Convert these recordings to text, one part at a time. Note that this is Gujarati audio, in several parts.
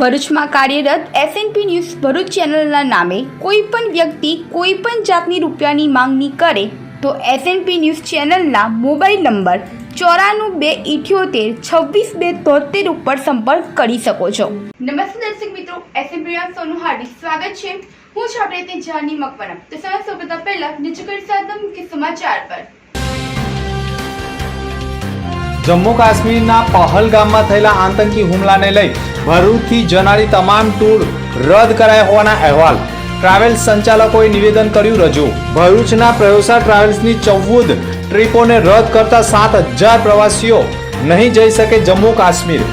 ભરૂચમાં કાર્યરત એસએનપી ન્યૂઝ ભરૂચ ચેનલના નામે કોઈ પણ વ્યક્તિ કોઈ પણ જાતની રૂપિયાની માંગણી કરે તો એસએનપી ન્યૂઝ ચેનલના મોબાઈલ નંબર ચોરાણું બે ઇઠ્યોતેર છવ્વીસ બે તોતેર ઉપર સંપર્ક કરી શકો છો. નમસ્તે દર્શક મિત્રો એસએનપી સોનું હાર્દિક સ્વાગત છે. હું છું આપણે તે જાની મકવાના તો સૌપ્રથમ પહેલા નિચકડ સાધમ મુખ્ય સમાચાર પર. જમ્મુ કાશ્મીરના પહલગામમાં થયેલા આતંકી હુમલાને લઈ ભરૂચથી જનારી તમામ ટૂર રદ કરાયા હોવાના અહેવાલ. ટ્રાવેલ્સ સંચાલકોએ નિવેદન કર્યું રજૂ. ભરૂચના પ્રયોસા ટ્રાવેલ્સની ચૌદ ટ્રીપોને રદ કરતા સાત હજાર પ્રવાસીઓ નહીં જઈ શકે જમ્મુ કાશ્મીર.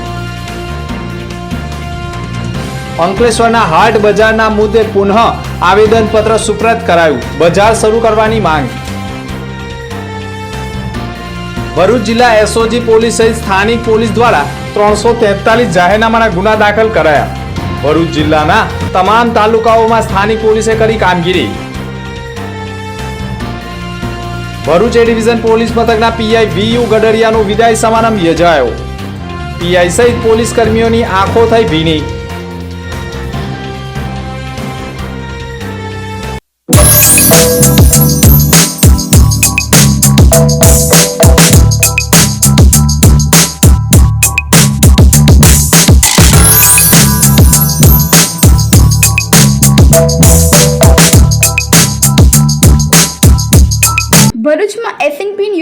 અંકલેશ્વરના હાટ બજારના મુદ્દે પુનઃ આવેદનપત્ર સુપ્રત કરાયું. બજાર શરૂ કરવાની માંગ. ભરૂચ જિલ્લા એસઓજી પોલીસ સહિત સ્થાનિક પોલીસ દ્વારા ત્રણસો તેતાલીસ જાહેરનામાના ગુના દાખલ કરાયા. ભરૂચ જિલ્લાના તમામ તાલુકાઓમાં સ્થાનિક પોલીસે કરી કામગીરી. ભરૂચ એ ડિવિઝન પોલીસ મથકના પીઆઈ વીયુ ગડરિયાનો વિદાય સમારંભ યોજાયો. પીઆઈ સહિત પોલીસ કર્મીઓની આંખો થઈ ભીની.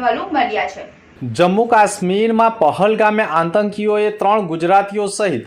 અહેવાલો મળ્યા છે. જમ્મુ કાશ્મીરમાં પહલગામે આતંકીઓએ ત્રણ ગુજરાતીઓ સહિત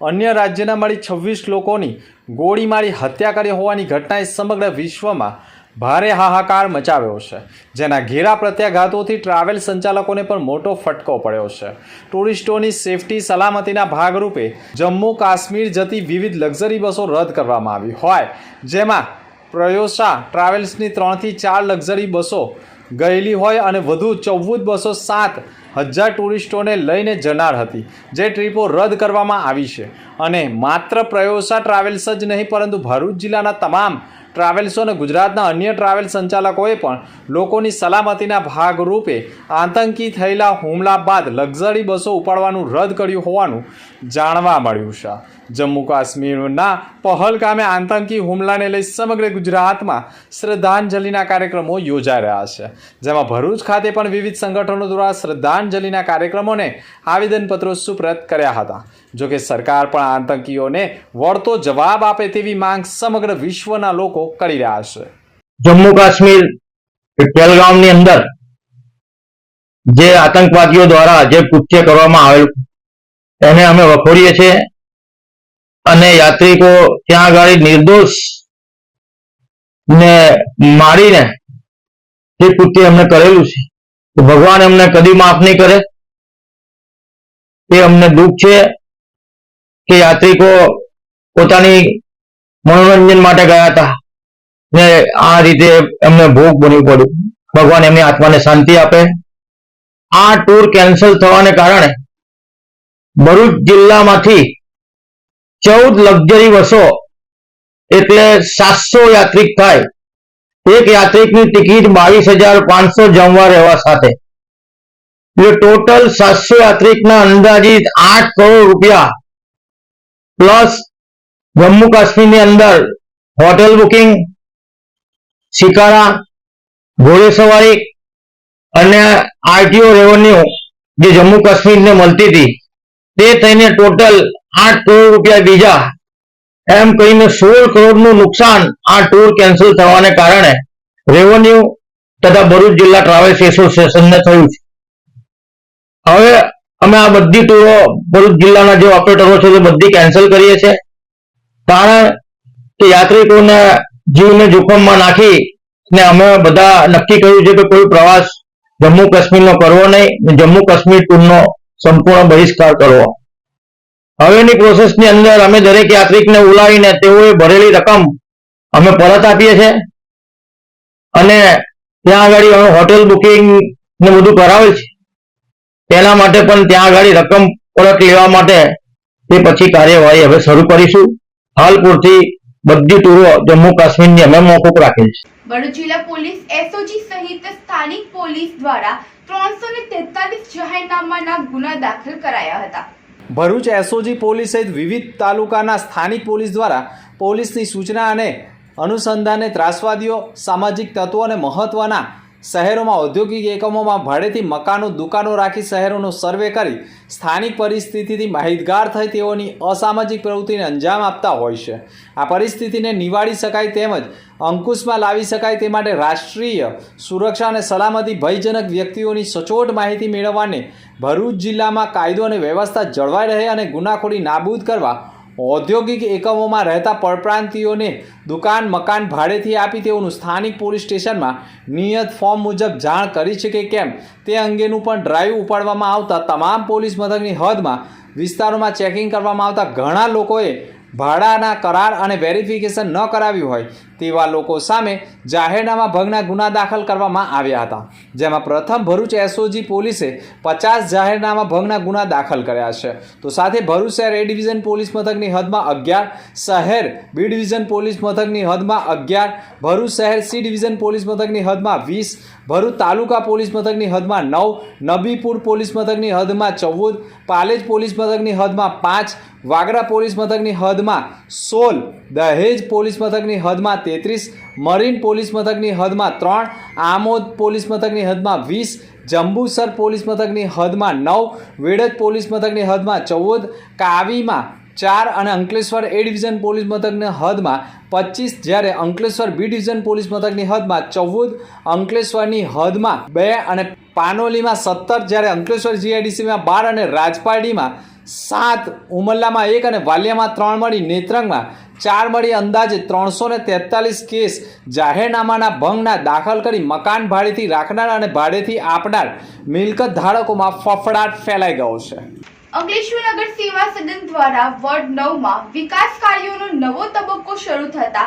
અન્ય રાજ્યના મળી છવ્વીસ લોકોની ગોળી મારી હત્યા કરી હોવાની ઘટનાએ સમગ્ર વિશ્વમાં ભારે હાહાકાર મચાવ્યો છે, જેના ઘેરા પ્રત્યાઘાતોથી ટ્રાવેલ સંચાલકોને પણ મોટો ફટકો પડ્યો છે. ટુરિસ્ટોની સેફટી સલામતીના ભાગરૂપે જમ્મુ કાશ્મીર જતી વિવિધ લક્ઝરી બસો રદ કરવામાં આવી હોય, જેમાં પ્રયોસા ટ્રાવેલ્સની ત્રણથી ચાર લક્ઝરી બસો ગયેલી હોય અને વધુ ચૌદ બસો સાત હજાર ટુરિસ્ટોને લઈને જનાર હતી. જે ટ્રીપો રદ કરવામાં આવી છે. અને માત્ર પ્રયોસા ટ્રાવેલ્સ જ નહીં, પરંતુ ભરૂચ જિલ્લાના તમામ ટ્રાવેલ્સો અને ગુજરાતના અન્ય ટ્રાવેલ સંચાલકોએ પણ લોકોની સલામતીના ભાગરૂપે આતંકી થયેલા હુમલા બાદ લક્ઝરી બસો ઉપાડવાનું રદ કર્યું હોવાનું જાણવા મળ્યું છે. જમ્મુ કાશ્મીરના પહલગામે આતંકી હુમલાને લઈ સમગ્ર ગુજરાતમાં શ્રદ્ધાંજલિના કાર્યક્રમો યોજાઈ રહ્યા છે. જેમાં ભરૂચ ખાતે પણ વિવિધ સંગઠનો દ્વારા શ્રદ્ધાંજલિના કાર્યક્રમોને આવેદનપત્રો સુપ્રત કર્યા હતા. જોકે સરકાર પણ આતંકીઓને વળતો જવાબ આપે તેવી માંગ સમગ્ર વિશ્વના લોકો કરી રહ્યા છે. જમ્મુ કાશ્મીર પહેલગામની અંદર જે આતંકવાદીઓ દ્વારા જે કૃત્ય કરવામાં આવેલું, એને અમે વખોડીએ છીએ અને યાત્રિકો ત્યાં આગળ નિર્દોષ ને મારીને જે કૃત્ય એમને કરેલું છે ભગવાન એમને કદી માફ નહીં કરે. એ અમને દુઃખ છે. કે યાત્રિકો પોતાની મનોરંજન માટે ગયા હતા. ને આ રીતે એમને ભોગ બનવું પડ્યું. ભગવાન એમની આત્માને શાંતિ આપે. આ ટૂર કેન્સલ થવાને કારણે ભરૂચ જિલ્લામાંથી ચૌદ લક્ઝરી બસો એટલે સાતસો યાત્રિક થાય. એક યાત્રિકની ટિકિટ બાવીસ હજાર પાંચસો જમવા રહેવા સાથે. એટલે ટોટલ સાતસો યાત્રિકના અંદાજિત આઠ કરોડ રૂપિયા પ્લસ જમ્મુ કાશ્મીરની અંદર હોટેલ બુકિંગ, શિકારા, ઘોડેસવારી અને આરટીઓ રેવન્યુ જે જમ્મુ કાશ્મીરને મળતી હતી, તે થઈને ટોટલ આઠ કરોડ રૂપિયા બીજા, એમ કહીને સોળ કરોડનું નુકસાન આ ટૂર કેન્સલ થવાને કારણે રેવન્યુ તથા ભરૂચ જિલ્લા ટ્રાવેલ્સ એસોસિએશનને થયું છે. હવે અમે આ બધી ટૂરો ભરૂચ જિલ્લાના જે ઓપરેટરો છે તે બધી કેન્સલ કરીએ છીએ. કારણ કે યાત્રિકોને જીવને જોખમમાં નાખી ને અમે બધા નક્કી કર્યું છે કે કોઈ પ્રવાસ જમ્મુ કાશ્મીરનો કરવો નહીં જમ્મુ કાશ્મીર ટૂરનો સંપૂર્ણ બહિષ્કાર કરવો. હવેની પ્રોસેસની અંદર અમે દરેક યાત્રિકને ઉલાવીને તેઓએ ભરેલી રકમ અમે પરત આપીએ છીએ. અને ત્યાં આગળ અમે હોટેલ બુકિંગ ને બધું કરાવેલ છે. તેના માટે પણ ત્યાં આગળ રકમ પરત લેવા માટે તે પછી કાર્યવાહી હવે શરૂ કરીશું. હાલ પૂરતી બધી ટૂરો જમ્મુ કાશ્મીરની અમે મોકૂફ રાખેલ છે. ભરૂચ જિલ્લા પોલીસ એસઓજી સહિત સ્થાનિક પોલીસ દ્વારા ત્રણસો ને તેતાલીસ જાહેરનામાના ગુના દાખલ કરાયા હતા. ભરૂચ એસઓજી પોલીસ સહિત વિવિધ તાલુકાના સ્થાનિક પોલીસ દ્વારા પોલીસની સૂચના અને અનુસંધાને ત્રાસવાદીઓ સામાજિક તત્વો અને મહત્ત્વના શહેરોમાં ઔદ્યોગિક એકમોમાં ભાડેથી મકાનો, દુકાનો રાખી શહેરોનો સર્વે કરી સ્થાનિક પરિસ્થિતિથી માહિતગાર થઈ તેઓની અસામાજિક પ્રવૃત્તિને અંજામ આપતા હોય છે. આ પરિસ્થિતિને નિવાળી શકાય તેમજ અંકુશમાં લાવી શકાય તે માટે રાષ્ટ્રીય સુરક્ષા અને સલામતી ભયજનક વ્યક્તિઓની સચોટ માહિતી મેળવવાને ભરૂચ જિલ્લામાં કાયદો અને વ્યવસ્થા જળવાઈ રહે અને ગુનાખોરી નાબૂદ કરવા ઔદ્યોગિક એકમોમાં રહેતા પરપ્રાંતિઓને દુકાન મકાન ભાડેથી આપી તેઓનું સ્થાનિક પોલીસ સ્ટેશનમાં નિયત ફોર્મ મુજબ જાણ કરી છે કે કેમ તે અંગેનું પણ ડ્રાઈવ ઉપાડવામાં આવતા તમામ પોલીસ મથકની હદમાં વિસ્તારોમાં ચેકિંગ કરવામાં આવતા ઘણા લોકોએ ભાડાના કરાર અને વેરિફિકેશન ન કરાવ્યું હોય તેવા લોકો સામે જાહેરનામા ભંગના ગુના દાખલ કરવામાં આવ્યા હતા. જેમાં પ્રથમ ભરૂચ એસઓજી પોલીસે પચાસ જાહેરનામા ભંગના ગુના દાખલ કર્યા છે. તો સાથે ભરૂચ શહેર એ ડિવિઝન પોલીસ મથકની હદમાં અગિયાર, શહેર બી ડિવિઝન પોલીસ મથકની હદમાં અગિયાર, ભરૂચ શહેર સી ડિવિઝન પોલીસ મથકની હદમાં વીસ, ભરૂચ તાલુકા પોલીસ મથકની હદમાં નવ, નબીપુર પોલીસ મથકની હદમાં ચૌદ, પાલેજ પોલીસ મથકની હદમાં પાંચ વાગરા પોલીસ મથકની હદમાં સોળ દહેજ પોલીસ મથકની હદમાં તેત્રીસ, મરીન પોલીસ મથકની હદમાં ત્રણ, આમોદ પોલીસ મથકની હદમાં વીસ, જંબુસર પોલીસ મથકની હદમાં નવ, વેડજ પોલીસ મથકની હદમાં ચૌદ, કાવીમાં ચાર અને અંકલેશ્વર એ ડિવિઝન પોલીસ મથકની હદમાં પચીસ, જ્યારે અંકલેશ્વર બી ડિવિઝન પોલીસ મથકની હદમાં ચૌદ, અંકલેશ્વરની હદમાં બે અને પાનોલીમાં સત્તર, જ્યારે અંકલેશ્વર જીઆઈડીસીમાં બાર અને રાજપારડીમાં સાત ઉમરલામાં એક અને વાલિયામાં ત્રણ મળી નેત્રંગમાં. ચાર મળી અંદાજે ત્રણસો ને તેતાલીસ કેસ. જાહેરનામાના ભંગના દાખલ કરી મકાન ભાડેથી રાખનાર અને ભાડેથી આપનાર મિલકત ધારકોમાં ફફડાટ ફેલાઈ ગયો છે. અંકલેશ્વર નગર સેવા સદન દ્વારા વોર્ડ નવમાં વિકાસ કાર્યોનો નવો તબક્કો શરૂ થતા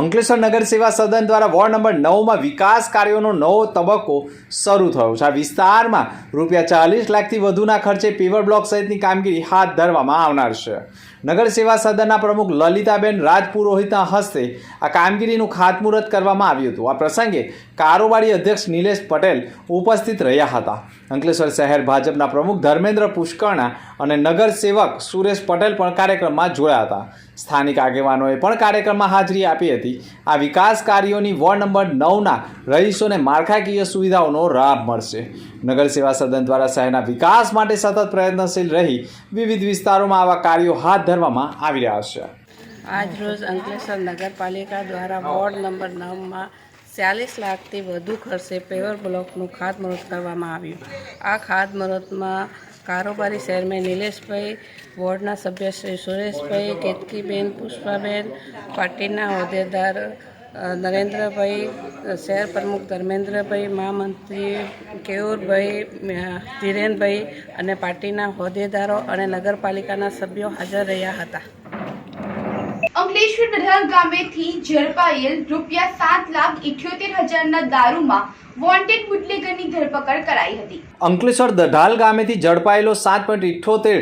અંકલેશ્વર નગર સેવા સદન દ્વારા વોર્ડ નંબર નવમાં વિકાસ કાર્યોનો નવો તબક્કો શરૂ થયો છે. આ વિસ્તારમાં રૂપિયા ચાલીસ લાખથી વધુના ખર્ચે પેવર બ્લોક સહિતની કામગીરી હાથ ધરવામાં આવનાર છે. નગર સેવા સદનના પ્રમુખ લલિતાબેન રાજપુરોહિતના હસ્તે આ કામગીરીનું ખાતમુહૂર્ત કરવામાં આવ્યું હતું. આ પ્રસંગે કારોબારી અધ્યક્ષ નિલેશ પટેલ ઉપસ્થિત રહ્યા હતા. અંકલેશ્વર શહેર ભાજપના પ્રમુખ ધર્મેન્દ્ર પુષ્કરણા અને નગર સેવક સુરેશ પટેલ પણ કાર્યક્રમમાં જોડાયા હતા. સ્થાનિક આગેવાનોએ પણ કાર્યક્રમમાં હાજરી આપી હતી. આ વિકાસ કાર્યોની વોર્ડ નંબર નવના રહીશોને માળખાકીય સુવિધાઓનો લાભ મળશે. નગર સેવા સદન દ્વારા શહેરના વિકાસ માટે સતત પ્રયત્નશીલ રહી વિવિધ વિસ્તારોમાં આવા કાર્યો હાથ ધરવામાં આવી રહ્યા છે. આજ રોજ અંકલેશ્વર નગરપાલિકા દ્વારા વોર્ડ નંબર નવમાં ચાલીસ લાખથી વધુ ખર્ચે પેવર બ્લોકનું ખાતમુહૂર્ત કરવામાં આવ્યું. આ ખાતમુહૂર્તમાં કારોબારી ચેરમેન નિલેશભાઈ, વોર્ડના સભ્ય શ્રી સુરેશભાઈ, કેતકીબેન, પુષ્પાબેન, પાર્ટીના હોદ્દેદાર નરેન્દ્રભાઈ શહેર પ્રમુખ ધર્મેન્દ્રભાઈ મહામંત્રી કેયુરભાઈ ધીરેનભાઈ અને પાર્ટીના હોદ્દેદારો અને નગરપાલિકાના સભ્યો હાજર રહ્યા હતા. અંકલેશ્વર દઢાલ ગામેથી ઝડપાયેલ રૂપિયા સાત લાખ ઇઠ્યોતેર હજારના દારૂમાં વોન્ટેડ બુટલેગરની ધરપકડ કરાઈ હતી. અંકલેશ્વર દઢાલ ગામેથી ઝડપાયેલો સાત પોઈન્ટ ઇઠ્યોતેર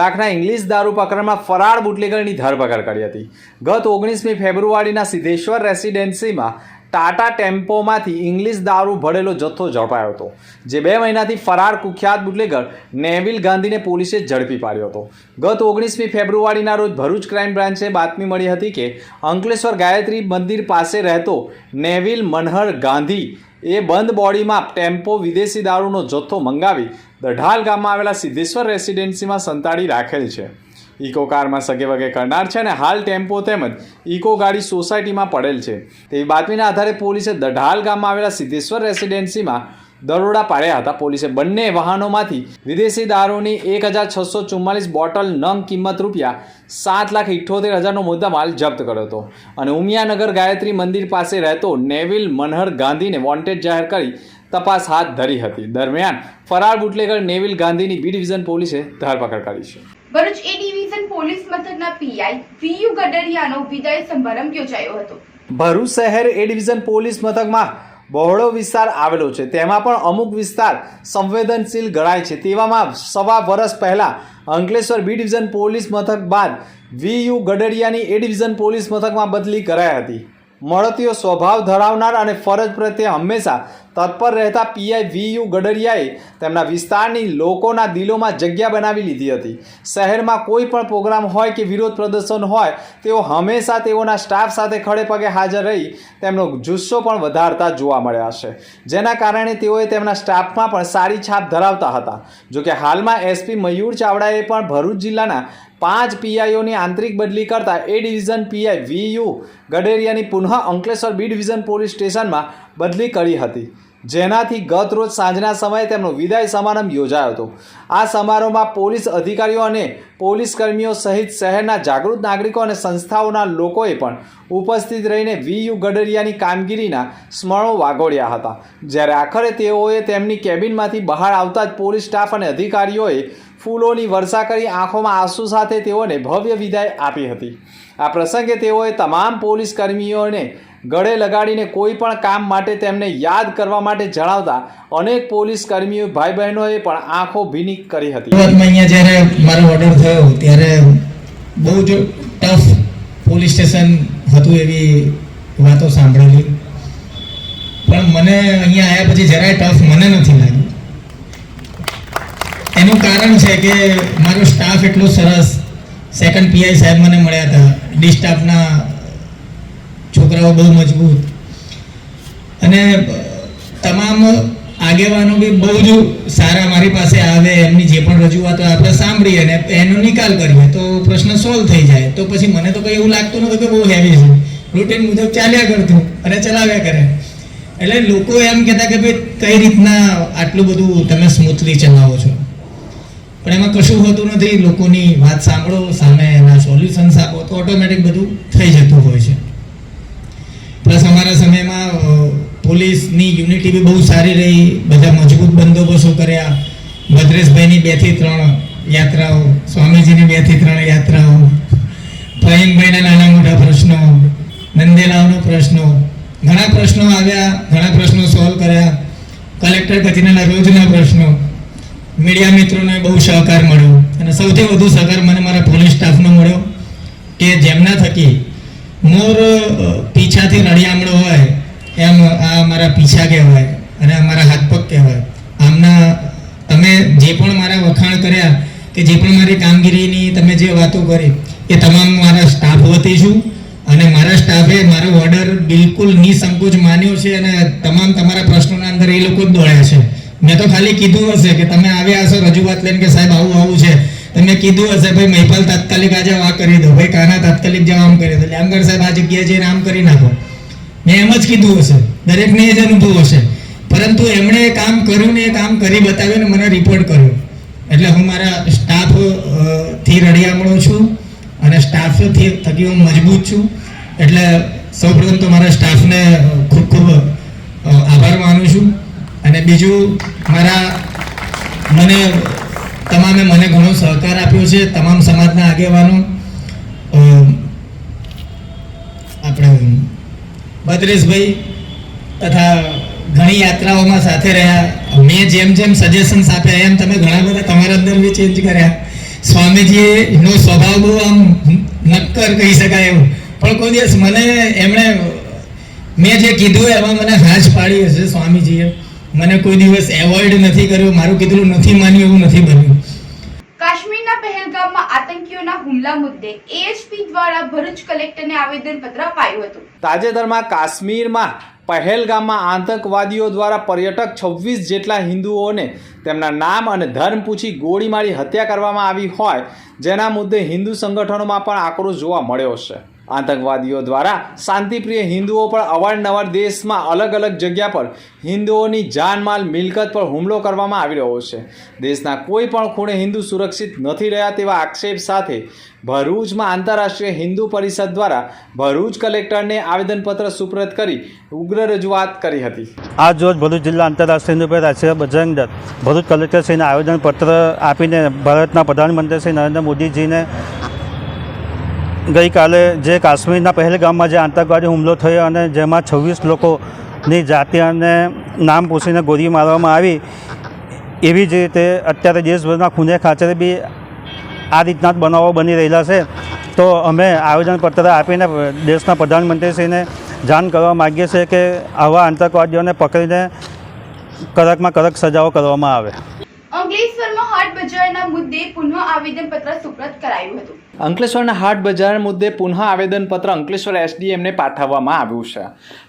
લાખના ઇંગ્લિશ દારૂ પ્રકરણમાં ફરાર બુટલેગરની ધરપકડ કરી હતી. ગત ઓગણીસમી ફેબ્રુઆરીના સિદ્ધેશ્વર રેસિડેન્સીમાં ટાટા ટેમ્પોમાંથી ઇંગ્લિશ દારૂ ભરેલો જથ્થો ઝડપાયો હતો, જે બે મહિનાથી ફરાર કુખ્યાત બુટલેગર નેવિલ ગાંધીને પોલીસે ઝડપી પાડ્યો હતો. ગત ઓગણીસમી ફેબ્રુઆરીના રોજ ભરૂચ ક્રાઇમ બ્રાન્ચે બાતમી મળી હતી કે અંકલેશ્વર ગાયત્રી મંદિર પાસે રહેતો નેવિલ મનહર ગાંધી એ બંધ બોડીમાં ટેમ્પો વિદેશી દારૂનો જથ્થો મંગાવી દઢાલ ગામમાં આવેલા સિદ્ધેશ્વર રેસિડેન્સીમાં સંતાડી રાખેલ છે. ઇકો કારમાં સગે વગે કરનાર છે અને હાલ ટેમ્પો તેમજ ઇકો ગાડી સોસાયટીમાં પડેલ છે. તેવી બાતમીના આધારે પોલીસે દઢાલ ગામમાં આવેલા સિદ્ધેશ્વર રેસિડેન્સીમાં દરોડા પાડ્યા હતા. પોલીસે બંને વાહનોમાંથી વિદેશી દારૂની એક હજાર છસો ચુમ્માલીસ બોટલ નંગ કિંમત રૂપિયા સાત લાખ ઇઠ્ઠોતેર હજારનો મુદ્દામાલ જપ્ત કર્યો હતો અને ઉમિયાનગર ગાયત્રી મંદિર પાસે રહેતો નેવિલ મનહર ગાંધીને વોન્ટેડ જાહેર કરી તપાસ હાથ ધરી હતી. દરમિયાન ફરાર બુટલેગર નેવિલ ગાંધીની બી ડિવિઝન પોલીસે ધરપકડ કરી છે. ભરૂચ એ ડિવિઝન પોલીસ મથકના પીઆઈ વીયુ ગડરિયાનો વિદાય સમારંભ યોજાયો હતો. ભરૂચ શહેર એ ડિવિઝન પોલીસ મથકમાં બહોળો વિસ્તાર આવેલો છે. તેમાં પણ અમુક વિસ્તાર સંવેદનશીલ ગણાય છે. તેવામાં સવા વર્ષ પહેલાં અંકલેશ્વર બી ડિવિઝન પોલીસ મથક બાદ વી યુ ગડડિયાની એ ડિવિઝન પોલીસ મથકમાં બદલી કરાઈ હતી. મળતીયો સ્વભાવ ધરાવનાર અને ફરજ પ્રત્યે હંમેશા તત્પર રહેતા પીઆઈ વી યુ ગડરિયાએ તેમના વિસ્તારની લોકોના દિલોમાં જગ્યા બનાવી લીધી હતી. શહેરમાં કોઈ પણ પ્રોગ્રામ હોય કે વિરોધ પ્રદર્શન હોય, તેઓ હંમેશા તેઓના સ્ટાફ સાથે ખડે પગે હાજર રહી તેમનો જુસ્સો પણ વધારતા જોવા મળ્યા છે. જેના કારણે તેઓએ તેમના સ્ટાફમાં પણ સારી છાપ ધરાવતા હતા. જોકે હાલમાં એસપી મયુર ચાવડાએ પણ ભરૂચ જિલ્લાના પાંચ પીઆઈઓની આંતરિક બદલી કરતા A division PI V U ગડેરિયાની પુનઃ અંકલેશ્વર બી ડિવિઝન પોલીસ સ્ટેશનમાં બદલી કરી હતી. જેનાથી ગત રોજ સાંજના સમયે તેમનો વિદાય સમારંભ યોજાયો હતો. આ સમારોહમાં પોલીસ અધિકારીઓ અને પોલીસ કર્મીઓ સહિત શહેરના જાગૃત નાગરિકો અને સંસ્થાઓના લોકોએ પણ ઉપસ્થિત રહીને વી યુ ગડરિયાની કામગીરીના સ્મરણો વાગોળ્યા હતા. જ્યારે આખરે તેઓએ તેમની કેબિનમાંથી બહાર આવતા જ પોલીસ સ્ટાફ અને અધિકારીઓએ ફૂલોની વર્ષા કરી આંખોમાં આંસુ સાથે તેઓને ભવ્ય વિદાય આપી હતી. આ પ્રસંગે તેઓએ તમામ પોલીસ કર્મીઓને ગળે લગાડીને કોઈ પણ કામ માટે તેમને યાદ કરવા માટે જણાવતા અનેક પોલીસ કર્મીઓ ભાઈ બહેનોએ પણ આંખો ભીની કરી હતી. અહીંયા જ્યારે મારો ઓર્ડર થયો, ત્યારે બહુ જ ટફ પોલીસ સ્ટેશન હતું એવી વાતો સાંભળેલી. પણ મને અહીંયા આવ્યા પછી જરાય ટફ મને નથી લાગ્યું એનું કારણ છે કે મારો સ્ટાફ એટલો સરસ. સેકન્ડ પીઆઈ સાહેબ મને મળ્યા હતા. ડી સ્ટાફના છોકરાઓ બહુ મજબૂત. અને તમામ આગેવાનો બી બહુ જ સારા મારી પાસે આવે, એમની જે પણ રજૂઆતો આપણે સાંભળીએ અને એનો નિકાલ કરીએ, તો પ્રશ્ન સોલ્વ થઈ જાય. તો પછી મને તો કંઈ એવું લાગતું નહોતું કે બહુ હેવી છે. રૂટીન મુજબ ચાલ્યા કરતું અને ચલાવ્યા કરે. એટલે લોકો એમ કહેતા કે ભાઈ, કઈ રીતના આટલું બધું તમે સ્મૂથલી ચલાવો છો? પણ એમાં કશું હોતું નથી, લોકોની વાત સાંભળો, સામે એના સોલ્યુશન્સ આપો, તો ઓટોમેટિક બધું થઈ જતું હોય છે. પ્લસ અમારા સમયમાં પોલીસની યુનિટી બી બહુ સારી રહી, બધા મજબૂત બંદોબસ્તો કર્યા. ભદ્રેશભાઈની બેથી ત્રણ યાત્રાઓ, સ્વામીજીની બેથી ત્રણ યાત્રાઓ, પ્રવીણભાઈના નાના મોટા પ્રશ્નો, નંદેલાઓનો પ્રશ્નો, ઘણા પ્રશ્નો આવ્યા, ઘણા પ્રશ્નો સોલ્વ કર્યા. કલેક્ટર કચેરીના રોજના પ્રશ્નો મીડિયા મિત્રોને બહુ સહકાર મળ્યો અને સૌથી વધુ સહકાર મને મારા પોલીસ સ્ટાફનો મળ્યો કે જેમના થકી મોર પીછાથી રળિયામણો હોય એમ આ મારા પીછા કહેવાય અને અમારા હાથ પગ કહેવાય. આમના તમે જે પણ મારા વખાણ કર્યા કે જે પણ મારી કામગીરીની તમે જે વાતો કરી એ તમામ મારા સ્ટાફ વતી છું અને મારા સ્ટાફે મારો ઓર્ડર બિલકુલ નિસંકોચ માન્યો છે અને તમામ તમારા પ્રશ્નોના અંદર એ લોકો જ દોડ્યા છે. મેં તો ખાલી કીધું હશે કે તમે આવ્યા હશો, રજૂઆત લઈને કે સાહેબ આવું આવું છે. તમે કીધું હશે, ભાઈ મહિપાલ તાત્કાલિક આજે આ કરી દો. ભાઈ, કાના તાત્કાલિક જવા આમ કરી દો. એટલે આમ કર સાહેબ આ જગ્યાએ જઈને આમ કરી નાખો. મેં એમ જ કીધું હશે. દરેકને એ જ અનુભવ હશે. પરંતુ એમણે એ કામ કર્યું ને એ કામ કરી બતાવ્યું ને મને રિપોર્ટ કર્યો. એટલે હું મારા સ્ટાફથી રડિયામણો છું અને સ્ટાફથી થકી હું મજબૂત છું. એટલે સૌપ્રથમ તો મારા સ્ટાફને ખૂબ ખૂબ આભાર માનું છું. અને બીજું, મારા મને, તમામે મને ઘણો સહકાર આપ્યો છે, તમામ સમાજના આગેવાનો. આપણે ભદ્રેશભાઈ તથા ઘણી યાત્રાઓમાં સાથે રહ્યા. મેં જેમ જેમ સજેશન્સ આપ્યા, એમ તમે ઘણા બધા તમારા અંદર બી ચેન્જ કર્યા. સ્વામીજીએ નો સ્વભાવ બહુ આમ નક્કર કહી શકાય એવું. પણ કોઈ દિવસ મને એમણે, મેં જે કીધું એમાં મને હાશ પાડી હશે સ્વામીજીએ. મને કોઈ દિવસ એવોર્ડ નથી કર્યો મારું કીધેલું નથી માન્યું એવું નથી બન્યું. કાશ્મીરના પહેલગામમાં આતંકીઓના હુમલા મુદ્દે એએસપી દ્વારા ભરૂચ કલેક્ટરને આવેદનપત્ર અપાયું હતું. તાજેતરમાં કાશ્મીરમાં પહેલગામમાં આતંકવાદીઓ દ્વારા પર્યટક છવ્વીસ જેટલા હિન્દુઓને તેમના નામ અને ધર્મ પૂછી ગોળી મારી હત્યા કરવામાં આવી હોય જેના મુદ્દે હિન્દુ સંગઠનોમાં પણ આક્રોશ જોવા મળ્યો છે. આતંકવાદીઓ દ્વારા શાંતિપ્રિય હિન્દુઓ પર અવારનવાર દેશમાં અલગ અલગ જગ્યા પર હિન્દુઓની જાનમાલ મિલકત પર હુમલો કરવામાં આવી રહ્યો છે. દેશના કોઈ પણ ખૂણે હિન્દુ સુરક્ષિત નથી રહ્યા તેવા આક્ષેપ સાથે ભરૂચમાં આંતરરાષ્ટ્રીય હિન્દુ પરિષદ દ્વારા ભરૂચ કલેક્ટરને આવેદનપત્ર સુપ્રત કરી ઉગ્ર રજૂઆત કરી હતી. આજ રોજ ભરૂચ જિલ્લા આંતરરાષ્ટ્રીય હિન્દુ પરિષદ બજરંગ દળ ભરૂચ કલેક્ટરશ્રીને આવેદનપત્ર આપીને ભારતના પ્રધાનમંત્રી શ્રી નરેન્દ્ર મોદીજીને ગઈકાલે જે કાશ્મીરના પહેલગામમાં જે આતંકવાદી હુમલો થયો અને જેમાં છવ્વીસ લોકોની જાતિ અને નામ પૂછીને ગોળી મારવામાં આવી, એવી જ રીતે અત્યારે દેશભરના ખૂને ખાચરે બી આ રીતના જ બનાવો બની રહેલા છે. તો અમે આવેદનપત્ર આપીને દેશના પ્રધાનમંત્રીશ્રીને જાણ કરવા માગીએ છીએ કે આવા આતંકવાદીઓને પકડીને કડકમાં કડક સજાઓ કરવામાં આવે. અંકલેશ્વરમાં હાટ બજારના મુદ્દે પુનઃ આવેદનપત્ર સુપ્રત કરાયું હતું. અંકલેશ્વરના હાટ બજાર મુદ્દે પુનઃ આવેદનપત્ર અંકલેશ્વર એસડીએમને પાઠવવામાં આવ્યું છે.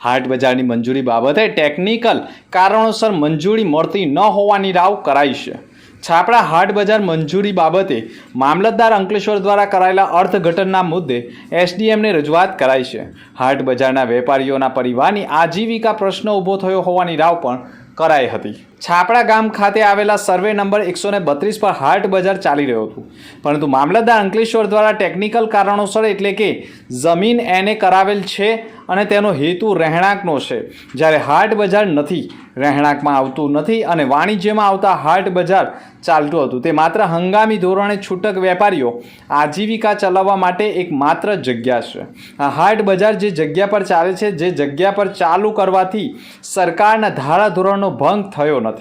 હાટ બજારની મંજૂરી બાબતે ટેકનિકલ કારણોસર મંજૂરી મળતી ન હોવાની રાવ કરાઈ છે. છાપડા હાટ બજાર મંજૂરી બાબતે મામલતદાર અંકલેશ્વર દ્વારા કરાયેલા અર્થઘટનના મુદ્દે એસડીએમને રજૂઆત કરાઈ છે. હાટ બજારના વેપારીઓના પરિવારની આજીવિકા પ્રશ્ન ઊભો થયો હોવાની રાવ પણ કરાઈ હતી. છાપડા ગામ ખાતે આવેલા સર્વે નંબર એકસો ને બત્રીસ પર હાટ બજાર ચાલી રહ્યું હતું. પરંતુ મામલતદાર અંકલેશ્વર દ્વારા ટેકનિકલ કારણોસર એટલે કે જમીન એને કરાવેલ છે અને તેનો હેતુ રહેણાંકનો છે. જ્યારે હાટ બજાર નથી, રહેણાંકમાં આવતું નથી અને વાણિજ્યમાં આવતા હાટ બજાર ચાલતું હતું. તે માત્ર હંગામી ધોરણે છૂટક વેપારીઓ આજીવિકા ચલાવવા માટે એક માત્ર જગ્યા છે. આ હાટ બજાર જે જગ્યા પર ચાલે છે, જે જગ્યા પર ચાલુ કરવાથી સરકારના ધારાધોરણનો ભંગ થયો નથી.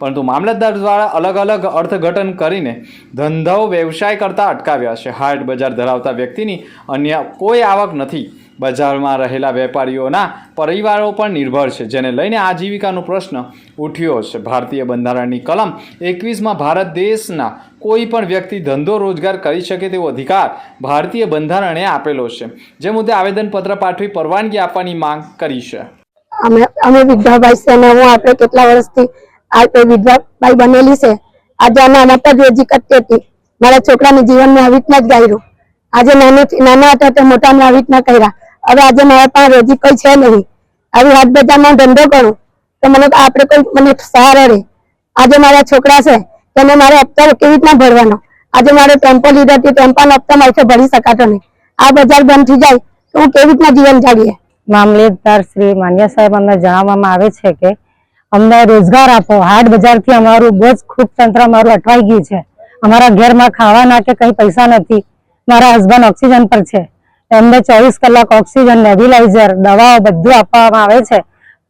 પરંતુ મામલતદાર દ્વારા અલગ અલગ અર્થઘટન કરીને ધંધાઓ વ્યવસાય કરતાં અટકાવ્યા છે. હાટ બજાર ધરાવતા વ્યક્તિની અન્ય કોઈ આવક નથી. બજારમાં રહેલા વેપારીઓના પરિવારો પણ નિર્ભર છે, જેને લઈને આજીવિકાનો પ્રશ્ન ઉઠ્યો છે. ભારતીય બંધારણની કલમ એકવીસમાં ભારત દેશના કોઈ પણ વ્યક્તિ ધંધો રોજગાર કરી શકે તેવો અધિકાર ભારતીય બંધારણે આપેલો છે, જે મુદ્દે આવેદનપત્ર પાઠવી પરવાનગી આપવાની માંગ કરી છે. અમે અમે વિદ્યાભાઈ સેના, હું આપણે કેટલા વર્ષથી આ તે વિધવાભાઈ બનેલી છે. આજે અમે અમારા જ રોજી કરતી હતી. મારા છોકરાની જીવનમાં આવી રીતના જ ગાયરું. આજે નાનેથી નાના હતા તે મોટાને આવી રીતના કર્યા. હવે આજે મારા પાસે રોજી કોઈ છે નહીં. આવી હાથ બજારમાં ધંધો કરું તો મને આપણે કોઈ, મને સહારો રહે. આજે મારા છોકરા છે, તેને મારે હપ્તા કેવી રીતના ભરવાનો? આજે મારે ટેમ્પો લીધા તે ટેમ્પાનો હપ્તા મારે ભરી શકાતો નહીં. આ બજાર બંધ થઈ જાય તો હું કેવી રીતના જીવન જાળીએ? મામલેદાર શ્રી માન્ય સાહેબ અમને જણાવવામાં આવે છે કે અમને રોજગાર આપો. હાટ બજારથી અમારું બહુ જ ખૂબ તંત્ર અમારું અટવાઈ ગયું છે. અમારા ઘરમાં ખાવાના કે કઈ પૈસા નથી. મારા હસબન્ડ ઓક્સિજન પર છે. એમને ચોવીસ કલાક ઓક્સિજન નેબ્યુલાઇઝર દવાઓ બધું આપવામાં આવે છે.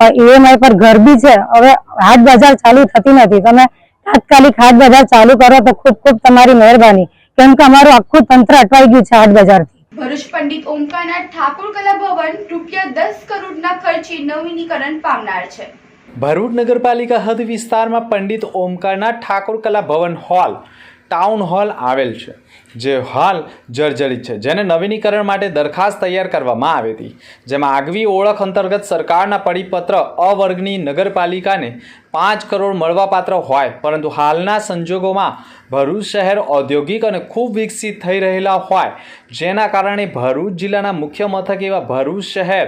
પણ ઈએમઆઈ પર ઘર બી છે. હવે હાટ બજાર ચાલુ થતી નથી. તમે તાત્કાલિક હાટ બજાર ચાલુ કરો તો ખૂબ ખૂબ તમારી મહેરબાની. કેમ કે અમારું આખું તંત્ર અટવાઈ ગયું છે હાટ બજારથી. ભરૂચ પંડિત ઓમકારનાથ ઠાકોર કલા ભવન રૂપિયા દસ કરોડના ખર્ચે નવીનીકરણ પામનાર છે. ભરૂચ નગરપાલિકા હદ વિસ્તારમાં પંડિત ઓમકારનાથ ઠાકોર કલા ભવન હોલ, ટાઉન હોલ આવેલ છે, જે હાલ જર્જરિત છે, જેને નવીનીકરણ માટે દરખાસ્ત તૈયાર કરવામાં આવી હતી. જેમાં આગવી ઓળખ અંતર્ગત સરકારના પરિપત્ર અવર્ગની નગરપાલિકાને પાંચ કરોડ મળવાપાત્ર હોય, પરંતુ હાલના સંજોગોમાં ભરૂચ શહેર ઔદ્યોગિક અને ખૂબ વિકસિત થઈ રહેલા હોય, જેના કારણે ભરૂચ જિલ્લાના મુખ્ય મથક એવા ભરૂચ શહેર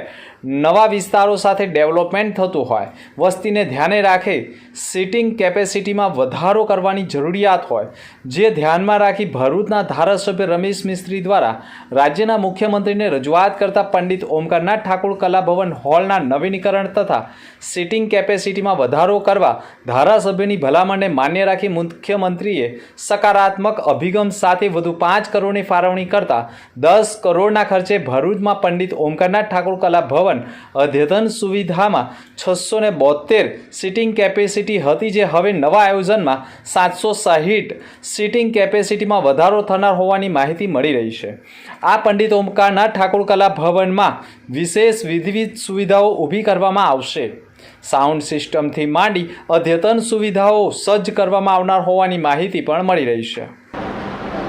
નવા વિસ્તારો સાથે ડેવલપમેન્ટ થતું હોય. વસ્તીને ધ્યાને રાખે સિટિંગ કેપેસિટીમાં વધારો કરવાની જરૂરિયાત હોય, જે ધ્યાનમાં રાખી ભરૂચના ધારાસભ્ય રમેશ મિસ્ત્રી દ્વારા રાજ્યના મુખ્યમંત્રીને રજૂઆત કરતા પંડિત ઓમકારનાથ ઠાકોર કલાભવન હોલના નવીનીકરણ તથા સિટિંગ કેપેસિટીમાં વધારો કરવા ધારાસભ્યની ભલામણને માન્ય રાખી મુખ્યમંત્રીએ સકારાત્મક અભિગમ સાથે વધુ પાંચ કરોડની ફાળવણી કરતા દસ કરોડના ખર્ચે ભરૂચમાં પંડિત ઓમકારનાથ ઠાકોર કલા ભવન અદ્યતન સુવિધામાં છસો ને બોતેર સિટિંગ કેપેસિટી હતી જે હવે નવા આયોજનમાં સાતસો સાહીઠ સિટિંગ કેપેસિટીમાં વધારો થનાર હોવાની માહિતી મળી રહી છે. આ પંડિત ઓમકારનાથ ઠાકોર કલા ભવનમાં વિશેષ વિવિધ સુવિધાઓ ઊભી કરવામાં આવશે. સાઉન્ડ સિસ્ટમથી માંડી અદ્યતન સુવિધાઓ સજ્જ કરવામાં આવનાર હોવાની માહિતી પણ મળી રહી છે.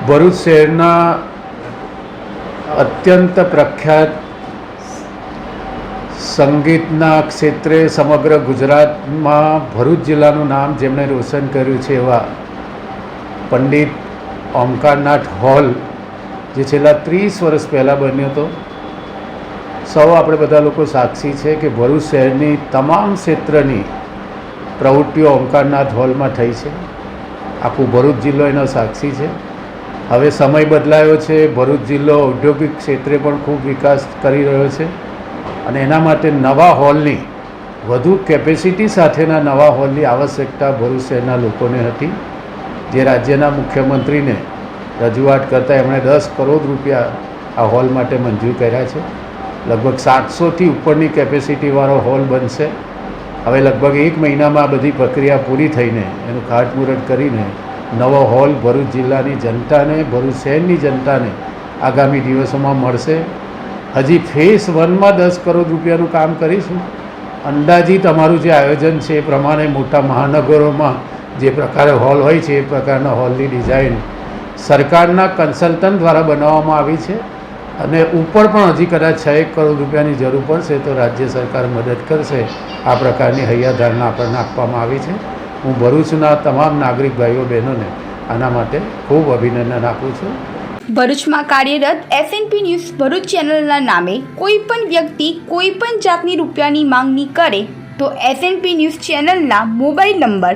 ભરૂચ શહેરના અત્યંત પ્રખ્યાત સંગીતના ક્ષેત્રે સમગ્ર ગુજરાતમાં ભરૂચ જિલ્લાનું નામ જેમણે રોશન કર્યું છે એવા પંડિત ઓમકારનાથ હોલ, જે છેલ્લા ત્રીસ વર્ષ પહેલાં બન્યો હતો. સૌ આપણે બધા લોકો સાક્ષી છે કે ભરૂચ શહેરની તમામ ક્ષેત્રની પ્રવૃત્તિઓ ઓમકારનાથ હોલમાં થઈ છે. આખું ભરૂચ જિલ્લો એનો સાક્ષી છે. હવે સમય બદલાયો છે. ભરૂચ જિલ્લો ઔદ્યોગિક ક્ષેત્રે પણ ખૂબ વિકાસ કરી રહ્યો છે અને એના માટે નવા હોલની વધુ કેપેસિટી સાથેના નવા હોલની આવશ્યકતા ભરૂચ શહેરના લોકોને હતી. જે રાજ્યના મુખ્યમંત્રીને રજૂઆત કરતાં એમણે દસ કરોડ રૂપિયા આ હોલ માટે મંજૂર કર્યા છે. લગભગ સાતસોથી ઉપરની કેપેસિટીવાળો હોલ બનશે. હવે લગભગ એક મહિનામાં આ બધી પ્રક્રિયા પૂરી થઈને એનું ખાટમુહૂર્ત કરીને નવો હોલ ભરૂચ જિલ્લાની જનતાને, ભરૂચ શહેરની જનતાને આગામી દિવસોમાં મળશે. હજી ફેસ વનમાં દસ કરોડ રૂપિયાનું કામ કરીશું. અંદાજિત અમારું જે આયોજન છે એ પ્રમાણે મોટા મહાનગરોમાં જે પ્રકારે હોલ હોય છે એ પ્રકારના હોલની ડિઝાઇન સરકારના કન્સલ્ટન્ટ દ્વારા બનાવવામાં આવી છે. અને ઉપર પણ હજી કદાચ છ એક કરોડ રૂપિયાની જરૂર પડશે તો રાજ્ય સરકાર મદદ કરશે. આ પ્રકારની હૈયાધારણા આપણને આપવામાં આવી છે. હું ભરૂચના તમામ નાગરિક ભાઈઓ બહેનોને આના માટે ખૂબ અભિનંદન આપું છું. ભરૂચમાં કાર્યરત એસએનપી ન્યૂઝ ભરૂચ ચેનલના નામે કોઈ પણ વ્યક્તિ કોઈ પણ જાતની રૂપિયાની માંગણી કરે તો એસએનપી ન્યૂઝ ચેનલના મોબાઈલ નંબર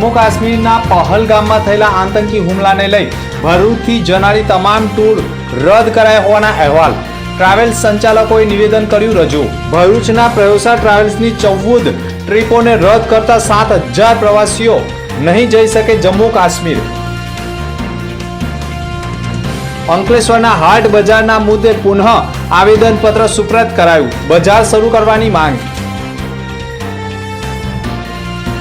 Jammu કાશ્મીરના પહલગામમાં થયેલા આતંકી હુમલાને લઈ ભરૂચથી જનારી તમામ ટૂર રદ કરાયા હોવાના અહેવાલ. ટ્રાવેલ્સ સંચાલકોએ નિવેદન કર્યું રજૂ. ભરૂચના પ્રયોસા ટ્રાવેલ્સની ચૌદ ટ્રીપોને રદ કરતા સાત હજાર પ્રવાસીઓ નહીં જઈ શકે જમ્મુ કાશ્મીર. અંકલેશ્વરના હાટ બજારના મુદ્દે પુનઃ આવેદનપત્ર સુપ્રત કરાયું. બજાર શરૂ કરવાની માંગ.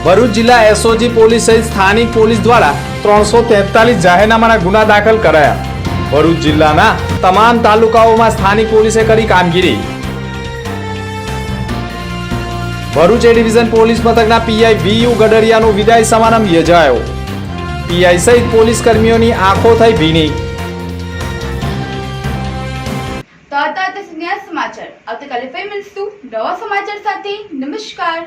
ભરૂચ જિલ્લા એસઓજી પોલીસ સહિત સ્થાનિક પોલીસ દ્વારા ત્રણસો તેતાલીસ જાહેરનામાના ગુના દાખલ કરાયા. ભરૂચ જિલ્લાના તમામ તાલુકાઓમાં સ્થાનિક પોલીસે કરી કામગીરી. ભરૂચ એ ડિવિઝન પોલીસ મથકના પીઆઈ વીયુ ગડરિયાનો વિદાય સમારંભ યોજાયો. પીઆઈ સહિત પોલીસ કર્મીઓની આંખો થઈ ભીની. સમાચાર. આવતીકાલે ફરી મળીશું નવા સમાચાર સાથે. નમસ્કાર.